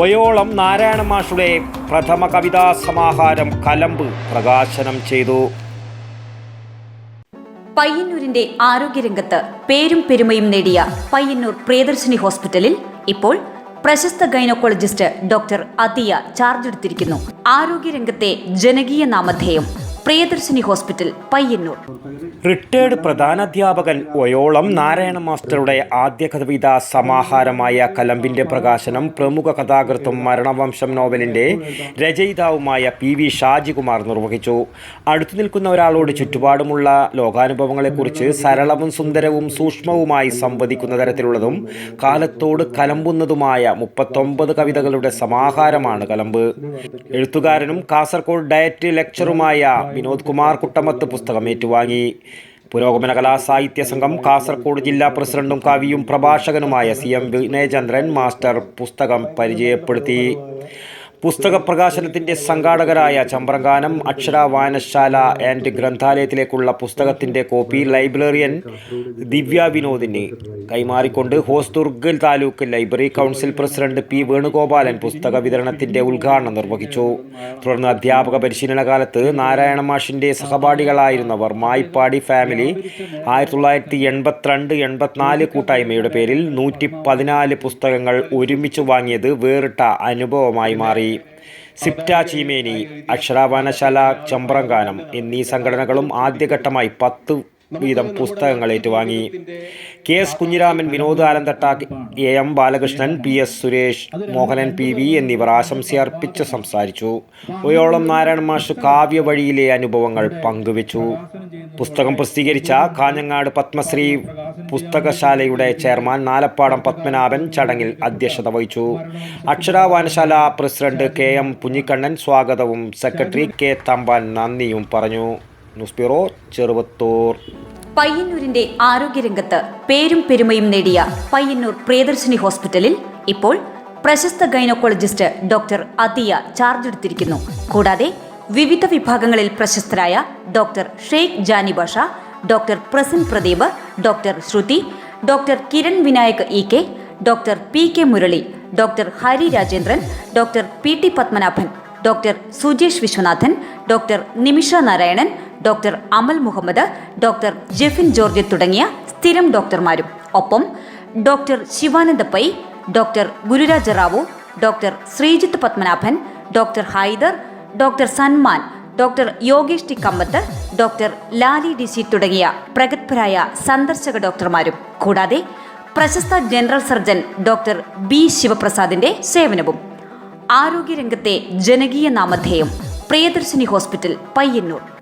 ഒയോളം നാരായണ മാഷുടെ പ്രഥമ കവിതാ സമാഹാരം കലമ്പ് പ്രകാശനം ചെയ്തു. പയ്യന്നൂരിന്റെ ആരോഗ്യരംഗത്ത് പേരും പെരുമയും നേടിയ പയ്യന്നൂർ പ്രിയദർശിനി ഹോസ്പിറ്റലിൽ ഇപ്പോൾ പ്രശസ്ത ഗൈനക്കോളജിസ്റ്റ് ഡോക്ടർ അതിയ ചാർജ് എടുത്തിരിക്കുന്നു. ആരോഗ്യരംഗത്തെ ജനകീയ നാമധേയം. പ്രിയദർശിനി ഹോസ്പിറ്റൽ പയ്യന്നൂർ. റിട്ടയേർഡ് പ്രധാനാധ്യാപകൻ ഒയോളം നാരായണ മാസ്റ്ററുടെ ആദ്യ കവിത സമാഹാരമായ കലമ്പിന്റെ പ്രകാശനം പ്രമുഖ കഥാകൃത്തും മരണവംശം നോവലിന്റെ രചയിതാവുമായ പി വി ഷാജികുമാർ നിർവഹിച്ചു. അടുത്തു നിൽക്കുന്ന ഒരാളോട് ചുറ്റുപാടുമുള്ള ലോകാനുഭവങ്ങളെക്കുറിച്ച് സരളവും സുന്ദരവും സൂക്ഷ്മവുമായി സംവദിക്കുന്ന തരത്തിലുള്ളതും കാലത്തോട് കലമ്പുന്നതുമായ മുപ്പത്തൊമ്പത് കവിതകളുടെ സമാഹാരമാണ് കലമ്പ്. എഴുത്തുകാരനും കാസർഗോഡ് ഡയറ്റ് ലെക്ചറുമായ വിനോദ് കുമാർ കുട്ടമത്ത് പുസ്തകം ഏറ്റുവാങ്ങി. പുരോഗമന കലാസാഹിത്യ സംഘം കാസർഗോഡ് ജില്ലാ പ്രസിഡന്റും കവിയും പ്രഭാഷകനുമായ സി എം വിനയചന്ദ്രൻ മാസ്റ്റർ പുസ്തകം പരിചയപ്പെടുത്തി. പുസ്തക പ്രകാശനത്തിന്റെ സംഘാടകരായ ചമ്പ്രങ്കാനം അക്ഷര വായനശാല ആൻഡ് ഗ്രന്ഥാലയത്തിലേക്കുള്ള പുസ്തകത്തിന്റെ കോപ്പി ലൈബ്രറിയൻ ദിവ്യ വിനോദിന് കൈമാറിക്കൊണ്ട് Hosdurg taluk library council president P Venugopalan പുസ്തക വിതരണത്തിന്റെ ഉദ്ഘാടനം നിർവഹിച്ചു. തുടർന്ന് അധ്യാപക പരിശീലന കാലത്ത് നാരായണ മാഷിന്റെ സഹപാഠികളായിരുന്നവർ മായിപ്പാടി ഫാമിലി ആയിരത്തി തൊള്ളായിരത്തി എൺപത്തിരണ്ട് എൺപത്തിനാല് കൂട്ടായ്മയുടെ പേരിൽ നൂറ്റി പതിനാല് പുസ്തകങ്ങൾ ഒരുമിച്ച് വാങ്ങിയത് വേറിട്ട അനുഭവമായി മാറി. സിപ്റ്റ ചീമേനി അക്ഷരാവാനശാല ചമ്പ്രങ്കാനം എന്നീ സംഘടനകളും ആദ്യഘട്ടമായി പത്ത് വീതം പുസ്തകങ്ങൾ ഏറ്റുവാങ്ങി. K S Kunhiraman Vinod Alanthatta A M Balakrishnan P S Suresh Mohanan P V എന്നിവർ ആശംസയർപ്പിച്ച് സംസാരിച്ചു. ഒയോളം നാരായണ മാഷ് കാവ്യ വഴിയിലെ അനുഭവങ്ങൾ പങ്കുവച്ചു. പുസ്തകം പ്രസിദ്ധീകരിച്ച കാഞ്ഞങ്ങാട് പത്മശ്രീ പുസ്തകശാലയുടെ ചെയർമാൻ നാലപ്പാടം പത്മനാഭൻ ചടങ്ങിൽ അധ്യക്ഷത വഹിച്ചു. Aksharavanashala president K M Kunhikannan സ്വാഗതവും സെക്രട്ടറി കെ തമ്പാൻ നന്ദിയും പറഞ്ഞു. News bureau Cheruvathur. പയ്യന്നൂരിന്റെ ആരോഗ്യരംഗത്ത് പേരും പെരുമയും നേടിയ പയ്യന്നൂർ പ്രിയദർശിനി ഹോസ്പിറ്റലിൽ ഇപ്പോൾ പ്രശസ്ത ഗൈനക്കോളജിസ്റ്റ് ഡോക്ടർ അതിയ ചാർജ് എടുത്തിരിക്കുന്നു. കൂടാതെ വിവിധ വിഭാഗങ്ങളിൽ പ്രശസ്തരായ doctor Sheikh Jani Basha doctor Prasan Pradeep doctor Shruti doctor Kiran Vinayak E K doctor P K Murali doctor Hari Rajendran doctor P T Padmanabhan doctor Sujesh Viswanathan doctor Nimisha Narayanan doctor Amal Muhammad doctor Jefin George തുടങ്ങിയ സ്ഥിരം ഡോക്ടർമാരും. ഒപ്പം doctor Shivananda Pai doctor Gururaja Rao doctor Sreejith Padmanabhan doctor Haider doctor Sanman doctor Yogesh T Kamath doctor Lali DC തുടങ്ങിയ പ്രഗത്ഭരായ സന്ദർശക ഡോക്ടർമാരും കൂടാതെ പ്രശസ്ത ജനറൽ സർജൻ ഡോക്ടർ ബി ശിവപ്രസാദിന്റെ സേവനവും ആരോഗ്യരംഗത്തെ ജനകീയ നാമധേയം പ്രിയദർശിനി ഹോസ്പിറ്റൽ പയ്യന്നൂർ.